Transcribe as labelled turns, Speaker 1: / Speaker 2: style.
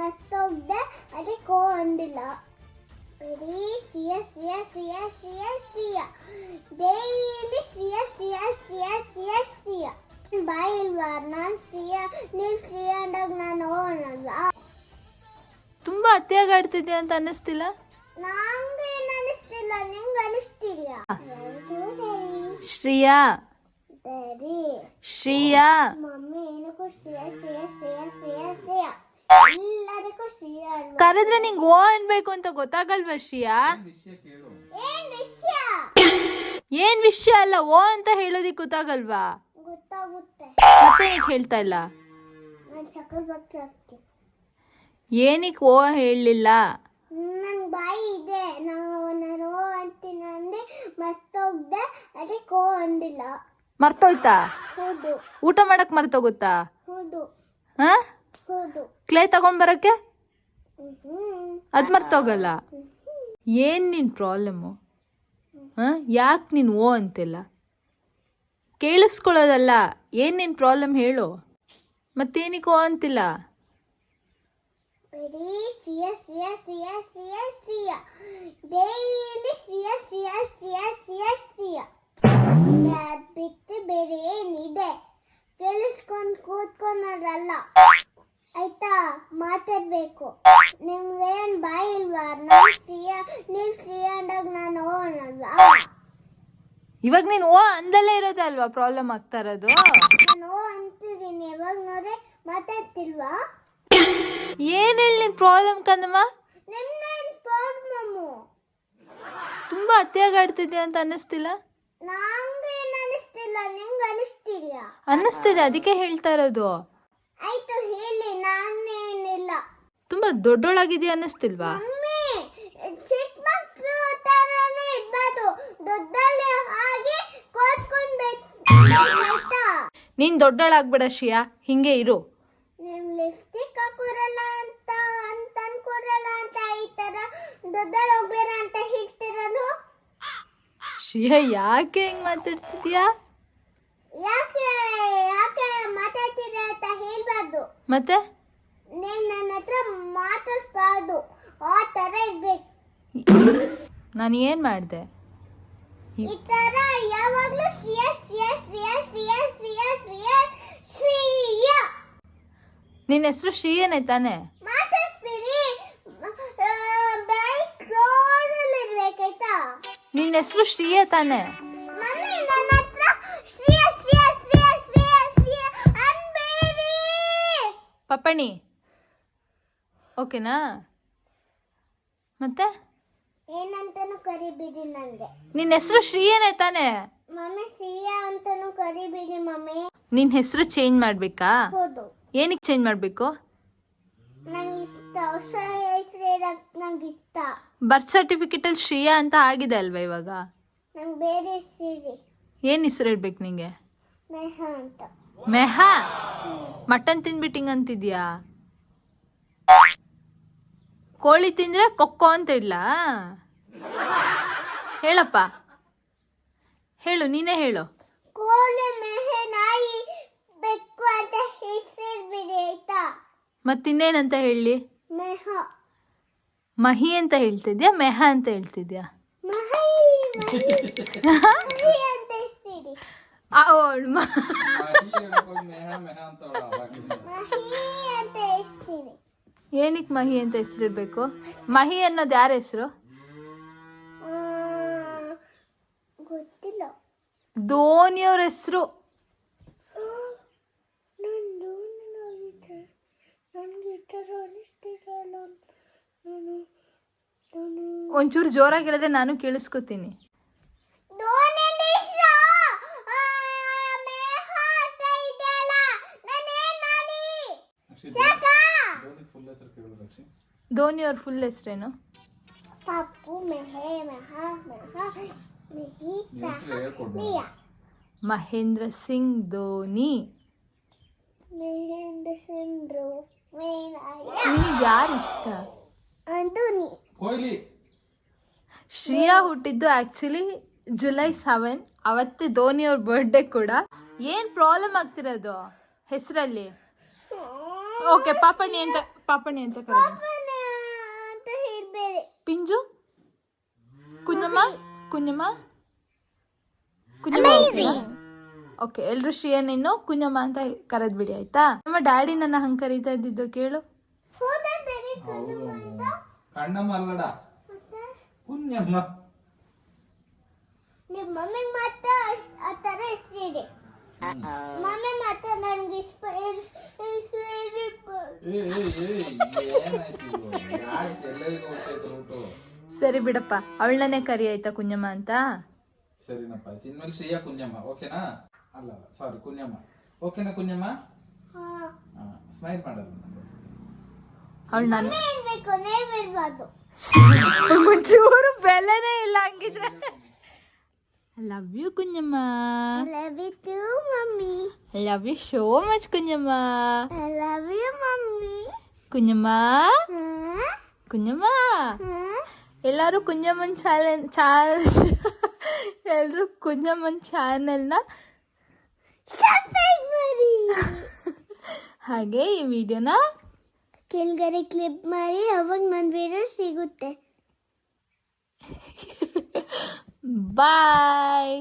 Speaker 1: ಮತ್ತೊಬ್ಬ ಅದಕ್ಕೆ ಅಂದಿಲ್ಲ. ಬರೀ ಸಿಯ ಸಿಯ ಸಿಯ ಸಿಯ ಸಿಯ ಡೈಲಿ ಸಿಯ ಸಿಯ ಸಿಯ ಸಿಯ ಸಿಯ ಬಾಯ್ ಇಲ್ವಾ ನಾನು ಸಿಯ ನೀವು ಸಿಯ ಅಂದಾಗ ನಾನು ಓ ತುಂಬ
Speaker 2: ತುಂಬಾ ಅತಿಯಾಗಿ ಅಂತ ಅನ್ನಿಸ್ತಿಲ್ಲ?
Speaker 1: ನಂಗೆ ಅನಿಸ್ತಿಲ್ಲ ನಿಂಗೆ ಅನಿಸ್ತಿಲ್ಲ
Speaker 2: ಶ್ರೀಯಾ. ಶ್ರೀಯಾ.
Speaker 1: ಮಮ್ಮಿ ಏನಕ್ಕೂ ಶ್ರೇಯ ಶ್ರೇಯ ಶ್ರೇಯ ಶ್ರೇಯ ಶ್ರೇಯ.
Speaker 2: ಕರೆದ್ರೆ ನಿಂಗೆ ಓ ಅನ್ಬೇಕು ಅಂತ ಗೊತ್ತಾಗಲ್ವಾ ಶ್ರೀಯಾ?
Speaker 1: ಏನ್ ವಿಷಯ
Speaker 2: ಏನ್ ವಿಷಯ? ಅಲ್ಲ ಓ ಅಂತ ಹೇಳೋದಿಕ್ ಗೊತ್ತಾಗಲ್ವಾ?
Speaker 1: ಗೊತ್ತಾಗುತ್ತೆ.
Speaker 2: ಮತ್ತೆ ನೀಕ್ ಹೇಳ್ತಾ ಇಲ್ಲ?
Speaker 1: ನಾನು ಚಕ್ಕರ್ ಭಕ್ತಿ ಆಗ್ತೀನಿ.
Speaker 2: ಏನಿಕ್ ಓ ಹೇಳಲಿಲ್ಲ?
Speaker 1: ನಂಗೆ ಬಾಯಿ ಇದೆ. ನಾವು ನಾನು ಓ ಅಂತೀನಿ ಅಂದ್ರೆ ಮರ್ತೋಗ್ದೆ ಅದಕ್ಕೆ ಓ ಅಂದಿಲ್ಲ.
Speaker 2: ಮರ್ತೋಯ್ತಾ?
Speaker 1: ಹೌದು.
Speaker 2: ಊಟ ಮಾಡಕ್ ಮರ್ತೋಗುತ್ತಾ?
Speaker 1: ಹೌದು.
Speaker 2: ಹಾ?
Speaker 1: ಹೌದು.
Speaker 2: ಕ್ಲೇ ತಗೊಂಡ್ ಬರಕ್ಕೆ
Speaker 1: ಹ್ಮ್.
Speaker 2: ಅದ್ ಮರ್ತೋಗಲ್ಲ. ಏನ್ ನಿನ್ ಪ್ರಾಬ್ಲಮ್ಮು ಹಾ? ಯಾಕೆ ನೀನು ಓ ಅಂತಿಲ್ಲ? ಕೇಳಿಸ್ಕೊಳ್ಳೋದಲ್ಲ ಏನ್ ನಿನ್ ಪ್ರಾಬ್ಲಮ್ ಹೇಳು. ಮತ್ತೇನಿಕ್ ಓ ಅಂತಿಲ್ಲ?
Speaker 1: ಡೈಲಿ ನೀವು ಫ್ರೀ ಅಂದಾಗ ನಾನು ಓ ಅನ್ನಲ್ವಾ
Speaker 2: ಇವಾಗ ನೀನು ಓ ಅಂದಲ್ಲೇ ಇರೋದೇ ಅಲ್ವಾ ಪ್ರಾಬ್ಲಮ್ ಆಗ್ತಾ ಇರೋದು?
Speaker 1: ನಾನು ಓ ಅಂತಿದ್ದೀನಿ ಯಾವಾಗ ನೋಡ್ರೆ ಮಾತಾಡ್ತಿಲ್ವಾ?
Speaker 2: ಏನ್ ಹೇಳಿ ನಿನ್ ಪ್ರಾಬ್ಲಮ್ ಕಂದಮ್ಮ?
Speaker 1: ನಿಮ್ನೇನ್ ಪ್ರಾಬ್ಲಮ್ಮು
Speaker 2: ತುಂಬಾ ಅತಿಯಾಗಿ ಆಡ್ತಿದ್ಯಾ ಅಂತ ಅನ್ನಿಸ್ತಿಲ್ಲ?
Speaker 1: ನಂಗೆ ಏನು ಅನಿಸ್ತಿಲ್ಲ ನಿಂಗೆ ಅನಿಸ್ತಿಲ್ಲ
Speaker 2: ಅನ್ನಿಸ್ತಿದೆ ಅದಕ್ಕೆ ಹೇಳ್ತಾ ಇರೋದು.
Speaker 1: ಆಯ್ತು ಹೇಳಿ ನಾನೇನಿಲ್ಲ
Speaker 2: ತುಂಬಾ ದೊಡ್ಡೋಳಾಗಿದ್ಯಾ ಅನ್ನಿಸ್ತಿಲ್ವಾ?
Speaker 1: ದೊಡ್ಡಲ್ಲಿ ಹಾಗೆ ಕೂತ್ಕೊಂಡ್ಬೇಕು ಆಯ್ತಾ?
Speaker 2: ನೀನ್ ದೊಡ್ಡಳಾಗ್ಬೇಡ ಶಿಯಾ ಹಿಂಗೆ ಇರು.
Speaker 1: ನಿಮ್ ಲಿಪ್ಸ್ಟಿಕ್ ಹಾಕೋರಲ್ಲ ಅಂತ ಅಂತ ಅನ್ಕೋರಲ್ಲ ಅಂತ ಈ ತರ ದೊಡ್ಡಲ್ಲಿ ಹೋಗ್ಬೇಡ ಅಂತ ಹೇಳ್ತಿರನು
Speaker 2: ಶಿಯಾ ಯಾಕೆ ಹಿಂಗ್ ಮಾತಾಡ್ತಿದ್ಯಾ?
Speaker 1: ಯಾಕೆ ಯಾಕೆ ಮಾತಾಡ್ತೀರ ಅಂತ ಹೇಳ್ಬಾರ್ದು.
Speaker 2: ಮತ್ತೆ?
Speaker 1: ನೀವು ನನ್ನ ಹತ್ರ ಮಾತಾಡ್ಬಾರ್ದು. ಆ ತರ ಇರ್ಬೇಕು.
Speaker 2: ನಾನು ಏನ್ ಮಾಡ್ದೆ?
Speaker 1: ಈ ತರ ಯಾವಾಗ್ಲೂ ಶ್ರೀಯ ಶ್ರೀಯ ಶ್ರೀಯ ಶ್ರೀಯ ಶ್ರೀಯ ಶ್ರೀಯ ಶ್ರೀಯ.
Speaker 2: ನಿನ್ನ ಹೆಸರು ಶ್ರೀ ಏನೇ ತಾನೆ
Speaker 1: ಮಾತಾಡ್ತೀರಿ ಅಲ್ಲಿ ಇರ್ಬೇಕಾಯ್ತಾ
Speaker 2: ನಿನ್ನ ಹೆಸರು ಶ್ರೀಯ ತಾನೆ?
Speaker 1: ಮಮ್ಮಿ ನನ್ನ ಹತ್ರ ಶ್ರೀಯ ಶ್ರೀಯ ಶ್ರೀಯ ಶ್ರೀಯ ಶ್ರೀಯ ಅನ್ಬೇಡಿ
Speaker 2: ಪಪ್ಪಣಿ. ಓಕೆನಾ? ಮತ್ತೆ?
Speaker 1: ಏನಂತಾನು ಕರಿಬಿಡಿ ನನಗೆ
Speaker 2: ನಿನ್ನ ಹೆಸರು ಶ್ರೀ ಏನೇ ತಾನೆ?
Speaker 1: ಮಮ್ಮಿ ಸಿಯಾ ಅಂತಾನು ಕರಿಬಿಡಿ ಮಮ್ಮಿ.
Speaker 2: ನಿನ್ನ ಹೆಸರು ಚೇಂಜ್ ಮಾಡ್ಬೇಕಾ?
Speaker 1: ಹೌದು.
Speaker 2: ಏನಕ್ಕೆ ಚೇಂಜ್ ಮಾಡಬೇಕು?
Speaker 1: ನಂಗೆ ಇಷ್ಟ ಹೊಸ ಹೆಸರು ಇರಕ್ ನಂಗೆ ಇಷ್ಟ.
Speaker 2: ಬರ್ತ್ ಸರ್ಟಿಫಿಕೇಟಲ್ಲಿ ಶ್ರೀಯಾ ಅಂತ ಆಗಿದೆ ಅಲ್ವಾ ಇವಾಗ?
Speaker 1: ನಂಗೆ ಬೇರೆ ಹೆಸರು
Speaker 2: ಏನು ಹೆಸರು ಇಡ್ಬೇಕು ನಿಂಗೆ?
Speaker 1: ಮೆಹ ಅಂತ.
Speaker 2: ಮೆಹಾ? ಮಟನ್ ತಿನ್ಬಿಟ್ಟಿಂಗ್ ಅಂತಿದ್ಯಾ? ಕೋಳಿ ತಿಂದ್ರೆ ಕೊಕ್ಕೋ ಅಂತ ಇಡ್ಲಾ? ಹೇಳಪ್ಪ. ಹೇಳು ನೀನೇ ಹೇಳು. ಮತ್ತಿನ್ನೇನಂತ ಹೇಳಿ?
Speaker 1: ಮೆಹ.
Speaker 2: ಮಹಿ ಅಂತ ಹೇಳ್ತಿದ್ಯಾ? ಮೆಹ ಅಂತ ಹೇಳ್ತಿದ್ಯಾ? ಅವಳು
Speaker 1: ಮಹಿ ಅಂತ ಹೆಸರಿಡಿ.
Speaker 2: ಏನಕ್ಕೆ ಮಹಿ ಅಂತ ಹೆಸರಿಡ್ಬೇಕು ಮಹಿ ಅನ್ನೋದು ಯಾರ ಹೆಸರು?
Speaker 1: ಗೊತ್ತಿಲ್ಲ.
Speaker 2: ಧೋನಿಯವ್ರ ಹೆಸರು. ಒಂಚೂರು ಜೋರಾಗಿ ಹೇಳಿದ್ರೆ ನಾನು ಕೇಳಿಸ್ಕೊತೀನಿ
Speaker 1: ಧೋನಿ ಹೆಸರು ಮೇಹ ಅಂತ ಇದೆಯಲ್ಲ ನಾನೇನ್ ಮಾಡಿ ಸಾಕಾ
Speaker 2: ಧೋನಿಯವ್ರ ಫುಲ್ ಹೆಸರೇನು?
Speaker 1: ಪಪ್ಪು ಮೆಹೆ ಮೆಹ ಮೆಹ ಮಿಹಿ ಸಹ ಮಿಯ.
Speaker 2: ಮಹೇಂದ್ರ ಸಿಂಗ್ ಧೋನಿ.
Speaker 1: ಮಹೇಂದ್ರ
Speaker 2: ನಿನಗೆ ಯಾರು ಇಷ್ಟ?
Speaker 1: ಧೋನಿ.
Speaker 3: ಕೊಹ್ಲಿ.
Speaker 2: ಶ್ರೇಯಾ ಹುಟ್ಟಿದ್ದು ಆಕ್ಚುಲಿ ಜುಲೈ ಸೆವೆನ್ ಅವತ್ತೇ ಧೋನಿ ಅವ್ರ ಬರ್ಡೇ ಕೂಡ. ಏನ್ ಪ್ರಾಬ್ಲಮ್ ಆಗ್ತಿರೋದು? ಹೆಸರಲ್ಲಿ? ಓಕೆ ಪಾಪಣ್ಣ ಅಂತ ಪಾಪಣಿ ಅಂತ
Speaker 1: ಕರೆ
Speaker 2: ಪಿಂಜು? ಕುಂಜಮ್ಮ ಕುಂಜಮ್ಮ ಕುಂಜಮ್ಮ ಓಕೆ ಎಲ್ರು ಶ್ರೀಯನ್ ಇನ್ನು ಕುಂಜಮ್ಮ ಅಂತ ಕರೆದ್ ಬಿಡಿ ಆಯ್ತಾ? ನಮ್ಮ ಡ್ಯಾಡಿ ನನ್ನ ಹಂಗ್ ಕರೀತಾ ಇದ್ದಿದ್ದು ಕೇಳು.
Speaker 3: ಕುಂಜಮ್ಮ
Speaker 1: ನಿಮ್ಮ ಮಮ್ಮಿಗೆ ಮಾತ್ರ ಆ ಥರ ಹೆಸರಿದೆ
Speaker 2: ಸರಿ ಬಿಡಪ್ಪ ಅವಳನ್ನೇ ಕರಿ ಆಯ್ತಾ ಕುಂಜಮ್ಮ ಅಂತ?
Speaker 3: ಸರಿನಪ್ಪ ಇನ್ಮೇಲೆ ಶ್ರೀಯಾ ಕುಂಜಮ್ಮ ಓಕೆನಾ? ಅಲ್ಲ ಅಲ್ಲ ಸಾರಿ ಕುಂಜಮ್ಮ ಓಕೆನಾ
Speaker 1: ಕುಂಜಮ್ಮ
Speaker 3: ಸ್ಮೈಲ್ ಮಾಡಲ್ಲ
Speaker 2: ಅವಳು ನಾನು ಬೆಲೆನೇ ಇಲ್ಲ ಹಂಗಿದ್ರೆ. I love you, Kunyama.
Speaker 1: I love you too, mommy.
Speaker 2: I love you so much, Kunyama.
Speaker 1: I love you, mommy.
Speaker 2: Kunyama.
Speaker 1: 응?
Speaker 2: Kunyama.
Speaker 1: 응?
Speaker 2: ಎಲ್ಲರೂ ಕುಂಜಮ್ಮನ್ ಚಾಲೆನ್ ಚಾಲ್ ಎಲ್ಲರೂ ಕುಂಜಮ್ಮನ್ ಚಾನೆಲ್ನ
Speaker 1: ಸಬ್ಸ್ಕ್ರೈಬ್ ಮಾಡಿ
Speaker 2: ಹಾಗೆ ಈ ವಿಡಿಯೋನ
Speaker 1: ಕೆಳಗಡೆ ಕ್ಲಿಪ್ ಮಾಡಿ ಅವಾಗ ನನ್ನ ವಿಡಿಯೋ ಸಿಗುತ್ತೆ
Speaker 2: ಬಾಯ್